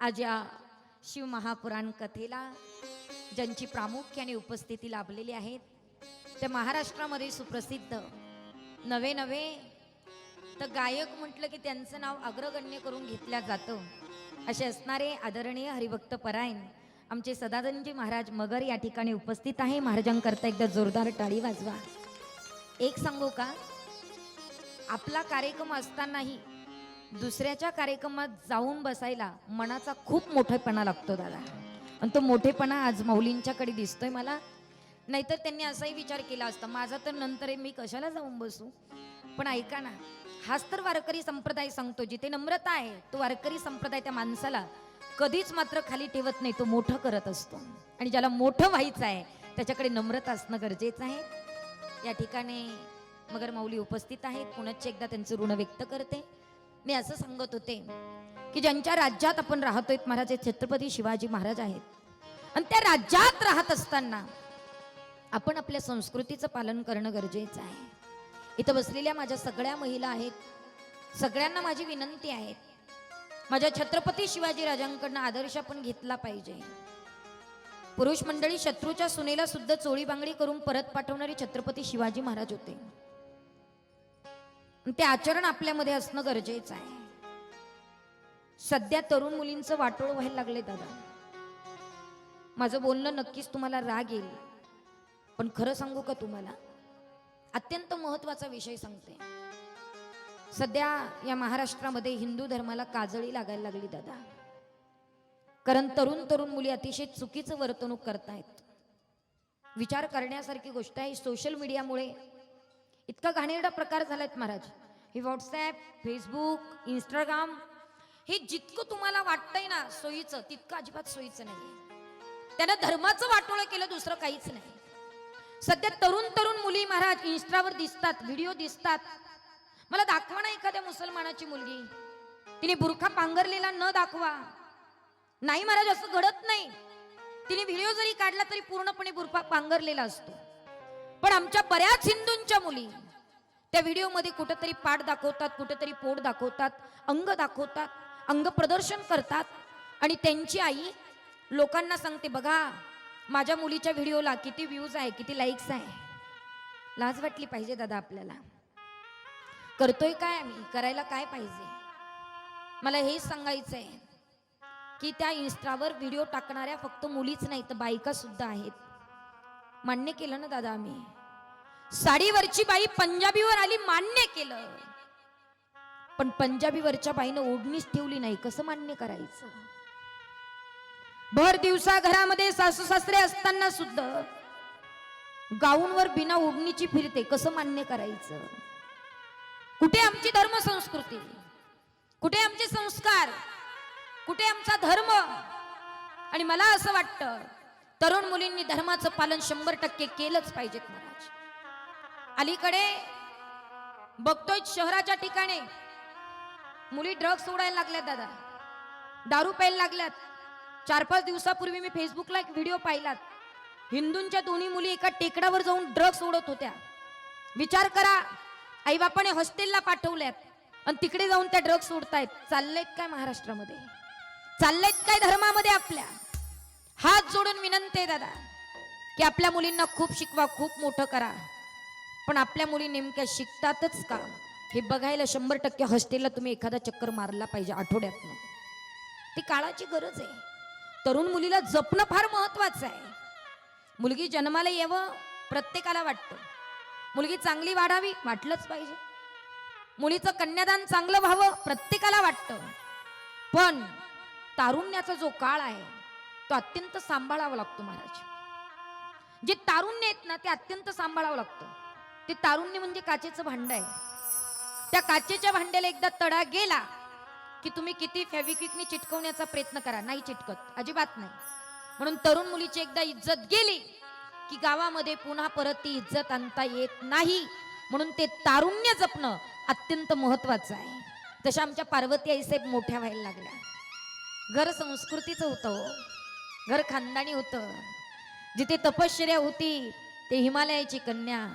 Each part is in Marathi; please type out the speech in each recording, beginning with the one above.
आज या शिवमहापुराण कथेला ज्यांची प्रामुख्याने उपस्थिती लाभलेली आहेत ते महाराष्ट्रामध्ये सुप्रसिद्ध नवे नवे तर गायक म्हटलं की त्यांचं नाव अग्रगण्य करून घेतलं जातं असे असणारे आदरणीय हरिभक्त परायण आमचे सदानंदजी महाराज मगर या ठिकाणी उपस्थित आहे. महाराजांकरता एकदा जोरदार टाळी वाजवा. एक सांगू का? आपला कार्यक्रम असतानाही दुसऱ्याच्या कार्यक्रमात जाऊन बसायला मनाचा खूप मोठेपणा लागतो दादा. आणि तो मोठेपणा आज माऊलींच्याकडे दिसतोय मला. नाहीतर त्यांनी असाही विचार केला असता माझा तर नंतर आहे, मी कशाला जाऊन बसू? पण ऐका ना हाच तर वारकरी संप्रदाय सांगतो जिथे नम्रता आहे तो वारकरी संप्रदाय त्या माणसाला कधीच मात्र खाली ठेवत नाही तो मोठं करत असतो. आणि ज्याला मोठं व्हायचं आहे त्याच्याकडे नम्रता असणं गरजेचं आहे. या ठिकाणी मगर माऊली उपस्थित आहेत. पुनश्च एकदा त्यांचं ऋण व्यक्त करते. मी असं सांगत होते की ज्यांच्या राज्यात आपण राहतोय महाराज हे छत्रपती शिवाजी महाराज आहेत. आणि त्या राज्यात राहत असताना आपण आपल्या संस्कृतीचं पालन करणं गरजेचं आहे. इथं बसलेल्या माझ्या सगळ्या महिला आहेत. सगळ्यांना माझी विनंती आहे. माझ्या छत्रपती शिवाजी राजांकडनं आदर्श आपण घेतला पाहिजे. पुरुष मंडळी शत्रूच्या सुनेला सुद्धा चोळी बांगडी करून परत पाठवणारे छत्रपती शिवाजी महाराज होते. ते आचरण आपल्यामध्ये असणं गरजेचं आहे. सध्या तरुण मुलींचं वाटोळ व्हायला लागले दादा. माझं बोलणं नक्कीच तुम्हाला राग येईल पण खरं सांगू का तुम्हाला? अत्यंत महत्त्वाचा विषय सांगते. सध्या या महाराष्ट्रामध्ये हिंदू धर्माला काजळी लागायला लागली दादा. कारण तरुण तरुण मुली अतिशय चुकीचं वर्तणूक करतायत. विचार करण्यासारखी गोष्ट आहे सोशल मीडियामुळे इतका घाणेरडा प्रकार झालायत महाराज. हे व्हॉट्सॲप फेसबुक इंस्टाग्राम हे जितकं तुम्हाला वाटतंय ना सोयीचं तितकं अजिबात सोयीचं नाही त्यानं धर्माचं वाटोळं केलं दुसरं काहीच नाही. सध्या तरुण तरुण मुली महाराज इंस्टावर दिसतात व्हिडिओ दिसतात. मला दाखवा ना एखाद्या मुसलमानाची मुलगी. तिने बुरखा पांघरलेला न दाखवा. नाही महाराज असं घडत नाही. तिने व्हिडिओ जरी काढला तरी पूर्णपणे बुरखा पांघरलेला असतो. पण आमच्या बऱ्याच हिंदूंच्या मुली त्या व्हिडिओमध्ये कुठंतरी पाठ दाखवतात कुठंतरी पोट दाखवतात अंग दाखवतात अंग प्रदर्शन करतात. आणि त्यांची आई लोकांना सांगते बघा माझ्या मुलीच्या व्हिडिओला किती व्ह्यूज आहे किती लाईक्स आहे. लाज वाटली पाहिजे दादा आपल्याला. करतोय काय आम्ही? करायला काय पाहिजे? मला हेच सांगायचं आहे की त्या इन्स्टावर व्हिडिओ टाकणाऱ्या फक्त मुलीच नाही तर बायका सुद्धा आहेत. मान्य केलं ना दादा आम्ही? साडीवरची बाई पंजाबीवर आली मान्य केलं. पण पंजाबीवरच्या बाईनं ओढणीच ठेवली नाही कसं मान्य करायचं? भर दिवसा घरामध्ये सासू सासरे असताना सुद्धा गाऊनवर बिना ओढणीची फिरते कसं मान्य करायचं? कुठे आमची धर्म संस्कृती कुठे आमचे संस्कार? कुठे आमचा धर्म? आणि मला असं वाटतं तरुण मुलींनी धर्माचं पालन शंभर टक्के केलंच पाहिजेत महाराज अलीकडे बघतोय शहराच्या ठिकाणी. मुली ड्रग्स सोडायला लागल्यात दादा. दारू प्यायला लागल्यात. चार पाच दिवसापूर्वी मी फेसबुकला एक व्हिडिओ पाहिलात. हिंदूंच्या दोन्ही मुली एका टेकडावर जाऊन ड्रग्स सोडत होत्या. विचार करा आईबापाने हॉस्टेलला पाठवल्यात आणि तिकडे जाऊन त्या ड्रग्स सोडतायत चाललेत काय महाराष्ट्रामध्ये? चाललेत काय धर्मामध्ये आपल्या? हात जोडून विनंती आहे दादा की आपल्या मुलींना खूप शिकवा खूप मोठं करा. पण आपल्या मुली नेमक्या शिकतातच का? हे बघायला शंभर टक्के हॉस्टेलला तुम्ही एखादा चक्कर मारला पाहिजे आठवड्यातनं. ती काळाची गरज आहे. तरुण मुलीला जपणं फार महत्वाचं आहे. मुलगी जन्माला यावं प्रत्येकाला वाटतं. मुलगी चांगली वाढावी वाटलंच पाहिजे. मुलीचं कन्यादान चांगलं व्हावं प्रत्येकाला वाटतं. पण तारुण्याचा जो काळ आहे तो अत्यंत सांभाळावा लागतो महाराज. जे तारुण्य आहेत ना ते अत्यंत सांभाळावं लागतं. ते तारुण्य म्हणजे काचेचं भांड आहे. त्या काचेच्या भांड्याला एकदा तडा गेला की तुम्ही किती फॅब्रिक्विकनी चिटकवण्याचा प्रयत्न करा. नाही चिटकत. अजिबात नाही. म्हणून तरुण मुलीची एकदा इज्जत गेली की गावामध्ये पुन्हा परत ती इज्जत आणता येत नाही. म्हणून ते तारुण्य जपणं अत्यंत महत्वाचं आहे. तशा आमच्या पार्वती आईसाहेब मोठ्या व्हायला लागल्या. घर संस्कृतीचं होतं हो. घर खानदानी होतं. जिथे तपश्चर्या होती ते हिमालयाची कन्या.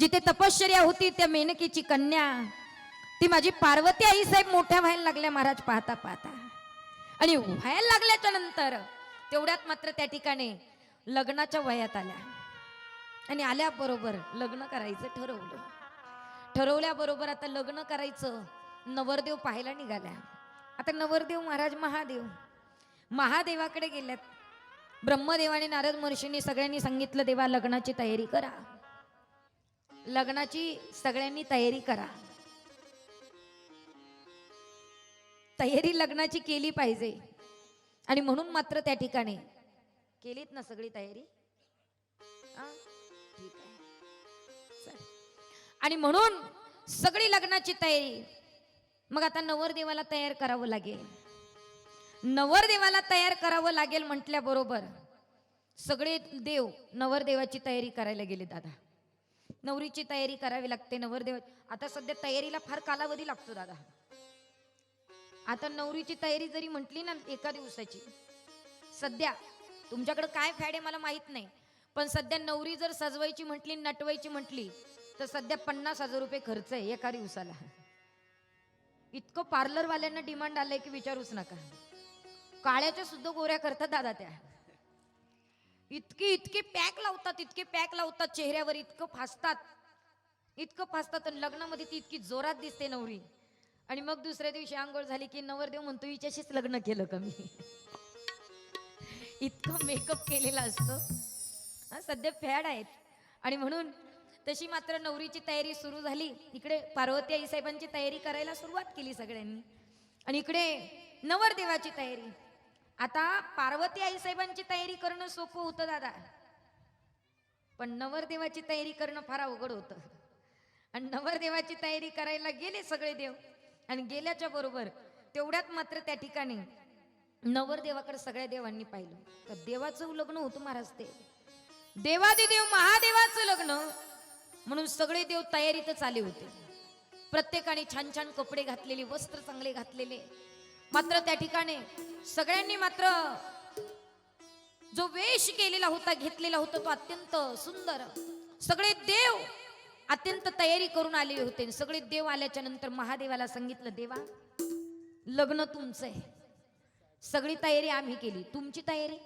जिथे तपश्चर्या होती त्या मेनकीची कन्या. ती माझी पार्वती आई साहेब मोठ्या व्हायला लागल्या महाराज पाहता पाहता. आणि व्हायला लागल्याच्या नंतर तेवढ्यात मात्र त्या ठिकाणी लग्नाच्या वयात आल्या. आणि आल्याबरोबर लग्न करायचं ठरवलं. ठरवल्याबरोबर आता लग्न करायचं नवरदेव पाहायला निघाल्या. आता नवरदेव महाराज महादेव. महादेवाकडे गेल्यात. ब्रह्मदेवाने नारद महर्षींनी सगळ्यांनी सांगितलं देवा लग्नाची तयारी करा. लग्नाची सगळ्यांनी तयारी करा. तयारी लग्नाची केली पाहिजे. आणि म्हणून मात्र त्या ठिकाणी केलीत ना सगळी तयारी? ठीक आहे. आणि म्हणून सगळी लग्नाची तयारी. मग आता नवरदेवाला तयार करावं लागेल. नवरदेवाला तयार करावं लागेल म्हटल्याबरोबर सगळे देव नवरदेवाची तयारी करायला गेले दादा. नवरीची तयारी करावी लागते नवरदेव आता सध्या तयारीला फार कालावधी लागतो दादा. आता नवरीची तयारी जरी म्हटली ना एका दिवसाची सध्या तुमच्याकडे काय फॅड आहे मला माहीत नाही. पण सध्या नवरी जर सजवायची म्हटली नटवायची म्हटली तर सध्या पन्नास हजार रुपये खर्च आहे एका दिवसाला. इतकं पार्लरवाल्यांना डिमांड आलंय की विचारूच नका. काळ्याच्या सुद्धा गोऱ्या करतात दादा त्या. इतकी इतकी पॅक लावतात इतके पॅक लावतात चेहऱ्यावर इतकं फासतात. इतकं फासतात आणि लग्नामध्ये ती इतकी जोरात दिसते नवरी. आणि मग दुसऱ्या दिवशी आंघोळ झाली की नवरदेव म्हणतो हिच्याशीच लग्न केलं का मी? इतकं मेकअप केलेला असतो. सध्या फॅड आहेत. आणि म्हणून तशी मात्र नवरीची तयारी सुरू झाली. इकडे पार्वती आई साहेबांची तयारी करायला सुरुवात केली सगळ्यांनी. आणि इकडे नवरदेवाची तयारी. आता पार्वती आई साहेबांची तयारी करणं सोपं होतं दादा. पण नवरदेवाची तयारी करणं फार अवघड होतं. आणि नवरदेवाची तयारी करायला गेले सगळे देव. आणि गेल्याच्या बरोबर तेवढ्यात मात्र त्या ठिकाणी नवरदेवाकडे सगळ्या देवांनी पाहिलं. तर देवाचं लग्न होतं महाराज ते. देवादिदेव महादेवाचं लग्न. म्हणून सगळे देव तयारीतच आले होते. प्रत्येकाने छान छान कपडे घातलेले वस्त्र चांगले घातलेले. मात्र त्या ठिकाणी सगळ्यांनी मात्र जो वेश केलेला होता घेतलेला होता तो अत्यंत सुंदर. सगळे देव अत्यंत तयारी करून आलेले होते. सगळे देव आल्याच्यानंतर महादेवाला सांगितलं देवा लग्न तुमचं आहे सगळी तयारी आम्ही केली. तुमची तयारी?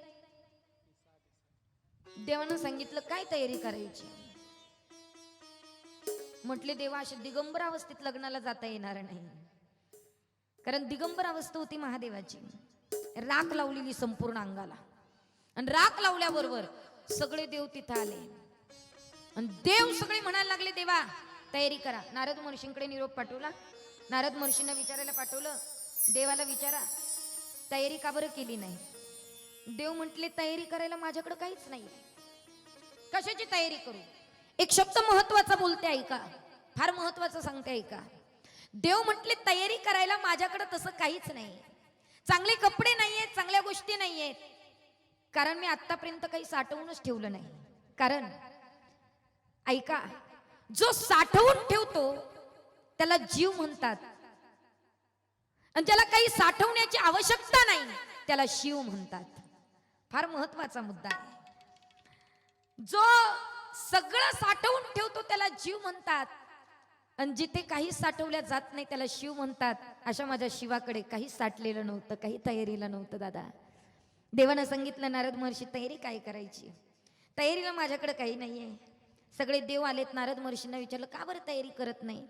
देवानं सांगितलं काय तयारी करायची? म्हटले देवा अशा दिगंबर अवस्थेत लग्नाला जाता येणार नाही. कारण दिगंबर अवस्था होती महादेवाची. राख लावलेली संपूर्ण अंगाला. आणि राख लावल्याबरोबर सगळे देव तिथं आले. आणि देव सगळे म्हणायला लागले देवा तयारी करा. नारद महर्षींकडे निरोप पाठवला. नारद महर्षींना विचारायला पाठवलं देवाला विचारा तयारी का बरं केली नाही? देव म्हटले तयारी करायला माझ्याकडे काहीच नाही. कशाची तयारी करू? एक शब्द महत्त्वाचा बोलते ऐका. फार महत्वाचं सांगते ऐका. देव म्हटले तयारी करायला माझ्याकडे तसं काहीच नाही. चांगले कपडे नाही आहेत चांगल्या गोष्टी नाही आहेत कारण मी आतापर्यंत काही साठवूनच ठेवलं नाही. कारण ऐका जो साठवून ठेवतो त्याला जीव म्हणतात. आणि ज्याला काही साठवण्याची आवश्यकता नाही त्याला शिव म्हणतात. फार महत्त्वाचा मुद्दा आहे. जो सगळं साठवून ठेवतो त्याला जीव म्हणतात. आणि जिथे काही साठवल्या जात नाही त्याला शिव म्हणतात. अशा माझ्या शिवाकडे काही साठलेलं नव्हतं काही तयारीला नव्हतं दादा. देवानं सांगितलं नारद महर्षी तयारी काय करायची? तयारीला माझ्याकडे काही नाही आहे सगळे देव आलेत नारद महर्षींना विचारलं का बरं तयारी करत नाही?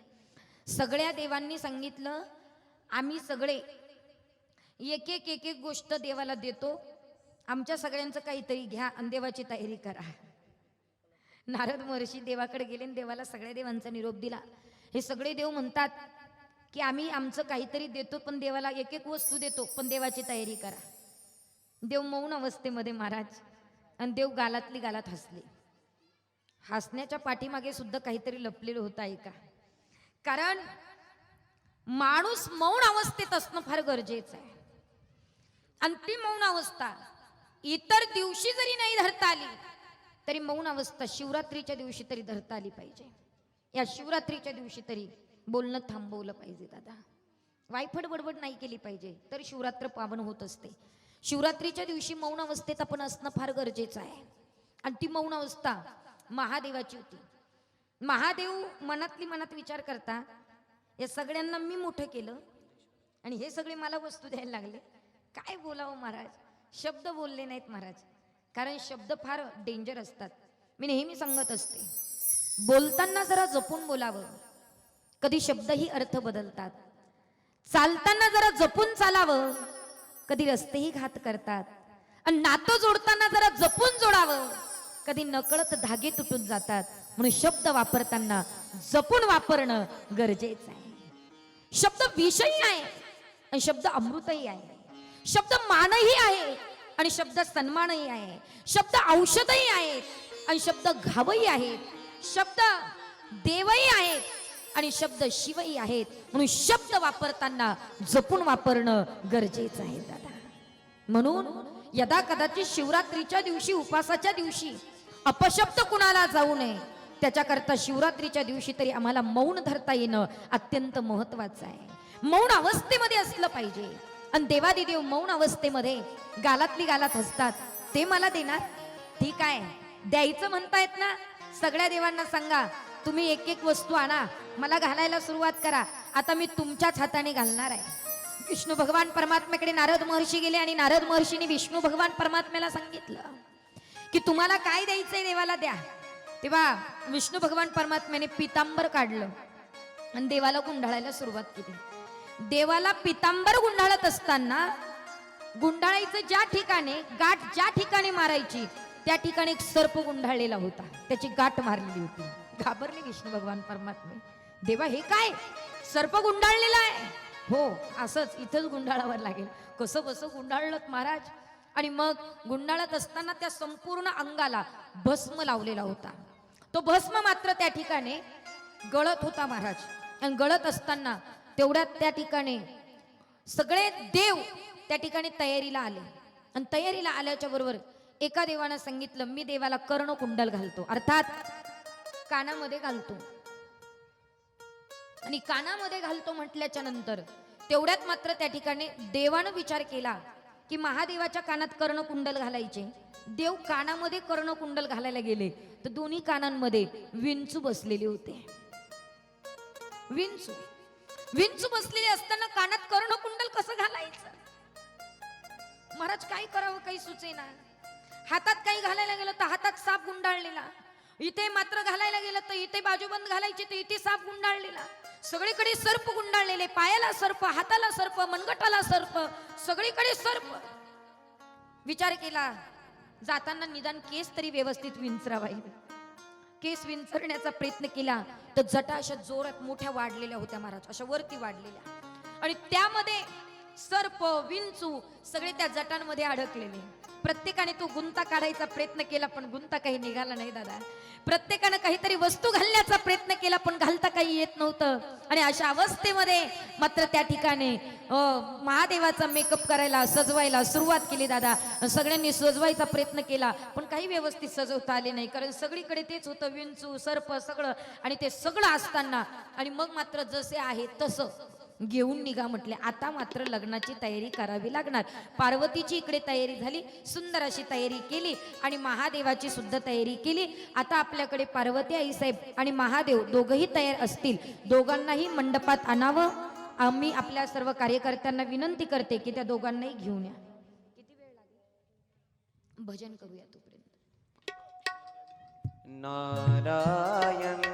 सगळ्या देवांनी सांगितलं आम्ही सगळे एक एक एक एक गोष्ट देवाला देतो. आमच्या सगळ्यांचं काहीतरी घ्या आणि देवाची तयारी करा. नारद महर्षी देवाकडे गेले आणि देवाला सगळ्या देवांचा निरोप दिला. हे सगळे देव म्हणतात की आम्ही आमचं काहीतरी देतो पण देवाला एक एक वस्तू देतो पण देवाची तयारी करा. देव मौन अवस्थेमध्ये महाराज आणि देव गालातली गालात हसले. हसण्याच्या पाठीमागे सुद्धा काहीतरी लपलेलं होतं आहे का कारण माणूस मौन अवस्थेत असणं फार गरजेचं आहे. आणि ती मौन अवस्था इतर दिवशी जरी नाही धरता आली तरी मौन अवस्था शिवरात्रीच्या दिवशी तरी धरता आली पाहिजे. या शिवरात्रीच्या दिवशी तरी बोलणं थांबवलं पाहिजे दादा. वायफट बडबड नाही केली पाहिजे तर शिवरात्र पावन होत असते. शिवरात्रीच्या दिवशी मौन अवस्थेत आपण असणं फार गरजेचं आहे. आणि ती मौन अवस्था महादेवाची होती. महादेव मनातली मनात विचार करता या सगळ्यांना मी मोठं केलं आणि हे सगळे मला वस्तू द्यायला लागले. काय बोलावं महाराज? शब्द बोलले नाहीत महाराज. कारण शब्द फार डेंजर असतात. मी नेहमी सांगत असते. बोलताना जरा जपून बोलावं. कधी शब्दही अर्थ बदलतात. चालताना जरा जपून चालावं. कधी रस्तेही घात करतात. आणि नातं जोडताना जरा जपून जोडावं. कधी नकळत धागे तुटून जातात. म्हणून शब्द वापरताना जपून वापरणं गरजेचं आहे. शब्द विषयी आहे. आणि शब्द अमृतही आहे. शब्द मानही आहे. आणि शब्द सन्मानही आहे. शब्द औषधही आहेत आणि शब्द घावही आहेत शब्द देवही आहेत आणि शब्द शिवही आहेत. म्हणून शब्द वापरताना जपून वापरणं गरजेचं आहे दादा. म्हणून यदा कदाचित शिवरात्रीच्या दिवशी उपासाच्या दिवशी अपशब्द कुणाला जाऊ नये त्याच्याकरता शिवरात्रीच्या दिवशी तरी आम्हाला मौन धरता येणं अत्यंत महत्वाचं आहे. मौन अवस्थेमध्ये असलं पाहिजे. आणि देवादिदेव मौन अवस्थेमध्ये गालातली गालात हसतात. ते मला देणार? ठीक आहे. द्यायचं म्हणतायत ना? सगळ्या देवांना सांगा तुम्ही एक एक वस्तू आणा मला घालायला सुरुवात करा. आता मी तुमच्याच हाताने घालणार आहे. विष्णू भगवान परमात्म्याकडे नारद महर्षी गेले आणि नारद महर्षीने विष्णू भगवान परमात्म्याला सांगितलं की तुम्हाला काय द्यायचंय देवाला द्या. तेव्हा विष्णू भगवान परमात्म्याने पितांबर काढलं आणि देवाला गुंडाळायला सुरुवात केली. देवाला पितांबर गुंडाळत असताना गुंडाळायचं ज्या ठिकाणी गाठ ज्या ठिकाणी मारायची त्या ठिकाणी एक सर्प गुंडाळलेला होता. त्याची गाठ मारलेली होती. घाबरले विष्णू भगवान परमात्मे. देवा हे काय? सर्प गुंडाळलेला आहे. हो असंच इथंच गुंडाळावर लागेल. कसं बसं गुंडाळलं महाराज? आणि मग गुंडाळत असताना त्या संपूर्ण अंगाला भस्म लावलेला होता. तो भस्म मात्र त्या ठिकाणी गळत होता महाराज. आणि गळत असताना तेवढ्यात त्या ठिकाणी सगळे देव त्या ठिकाणी तयारीला आले. आणि तयारीला आल्याच्या बरोबर एका देवानं सांगितलं मी देवाला कर्ण कुंडल घालतो. अर्थात कानामध्ये घालतो. आणि कानामध्ये घालतो म्हटल्याच्या नंतर तेवढ्यात मात्र त्या ठिकाणी देवानं विचार केला की महादेवाच्या कानात कर्णकुंडल घालायचे. देव कानामध्ये कर्णकुंडल घालायला गेले. तर दोन्ही कानांमध्ये विंचू बसलेले होते. विंचू. विंचू बसलेले असताना कानात कर्णकुंडल कसं घालायचं? महाराज काय करावं काही सुचेना. हातात काही घालायला गेलं तर हातात साप गुंडाळलेला. इथे मात्र घालायला गेलं तर इथे बाजूबंद घालायची तर इथे साप गुंडाळलेला. सगळीकडे सर्प गुंडाळलेले पायाला सर्प हाताला सर्प मनगटाला सर्प सगळीकडे सर्प. विचार केला. जाताना निदान केस तरी व्यवस्थित विंचरावा केस विंचरण्याचा प्रयत्न केला तर जटा अशा जोरात मोठ्या वाढलेल्या होत्या महाराज अशा वरती वाढलेल्या. आणि त्यामध्ये सर्प विंचू सगळे त्या जटांमध्ये अडकलेले. प्रत्येकाने तो गुंता काढायचा प्रयत्न केला पण गुंता काही निघाला नाही दादा. प्रत्येकानं काहीतरी वस्तू घालण्याचा प्रयत्न केला पण घालता काही येत नव्हतं. आणि अशा अवस्थेमध्ये मात्र त्या ठिकाणी महादेवाचा मेकअप करायला सजवायला सुरुवात केली दादा. सगळ्यांनी सजवायचा प्रयत्न केला पण काही व्यवस्थित सजवता आले नाही. कारण सगळीकडे तेच होतं विंचू सर्प सगळं. आणि ते सगळं असताना आणि मग मात्र जसे आहे तसं. घेऊन निघा म्हटले. आता मात्र लग्नाची तयारी करावी लागणार. पार्वतीची इकडे तयारी झाली सुंदर अशी तयारी केली आणि महादेवाची सुद्धा तयारी केली. आता आपल्याकडे पार्वती आईसाहेब आणि महादेव दोघंही तयार असतील. दोघांनाही मंडपात आणावं. आम्ही आपल्या सर्व कार्यकर्त्यांना विनंती करते की त्या दोघांनाही घेऊन या. किती वेळ लागेल? भजन करूया तोपर्यंत. नारायण